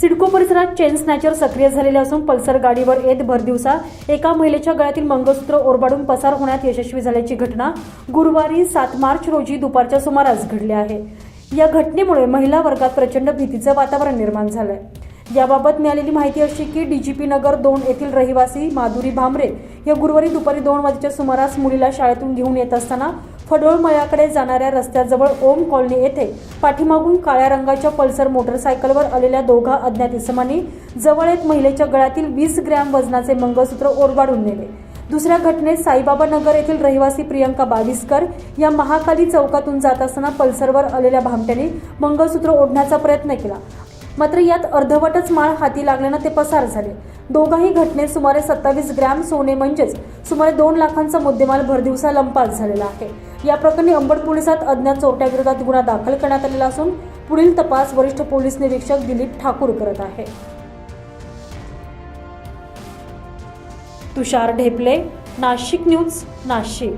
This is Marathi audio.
सिडको परिसरात चेन स्नॅचर सक्रिय झालेले असून पल्सर गाडीवर येत भरदिवसा एका महिलेच्या गळ्यातील मंगळसूत्र ओरबाडून पसार होण्यात यशस्वी झाल्याची घटना गुरुवारी सात मार्च रोजी दुपारच्या सुमारास घडली आहे. या घटनेमुळे महिला वर्गात प्रचंड भीतीचं वातावरण निर्माण झालंय. याबाबत मिळालेली माहिती अशी की डीजीपी नगर दोन येथील रहिवासी माधुरी भामरे या गुरुवारी दुपारी दोन वाजेच्या सुमारास मुलीला शाळेतून घेऊन येत असताना फडोळ मळ्याकडे जाणाऱ्या रस्त्याजवळ ओम कॉलनी येथे पाठीमागून काळ्या रंगाच्या पल्सर मोटरसायकलवर आलेल्या दोघा अज्ञात इसमांनी जवळ एक महिलेच्या गळ्यातील वीस ग्रॅम वजनाचे मंगळसूत्र ओरबाडून नेले. दुसऱ्या घटनेत साईबाबा नगर येथील रहिवासी प्रियंका बाविस्कर या महाकाली चौकातून जात असताना पल्सरवर आलेल्या भामट्याने मंगळसूत्र ओढण्याचा प्रयत्न केला. मात्र यात अर्धवटच माळ हाती लागल्यानं ते पसार झाले. दोघाही घटनेत सुमारे सत्तावीस ग्रॅम सोने म्हणजेच सुमारे दोन लाखांचा मुद्देमाल भरदिवसा लंपास झालेला आहे. या प्रकरणी अंबड पोलिसात अज्ञात चोरट्याविरोधात गुन्हा दाखल करण्यात आलेला असून पुढील तपास वरिष्ठ पोलीस निरीक्षक दिलीप ठाकूर करत आहे. तुषार ढेपले नाशिक न्यूज नाशिक.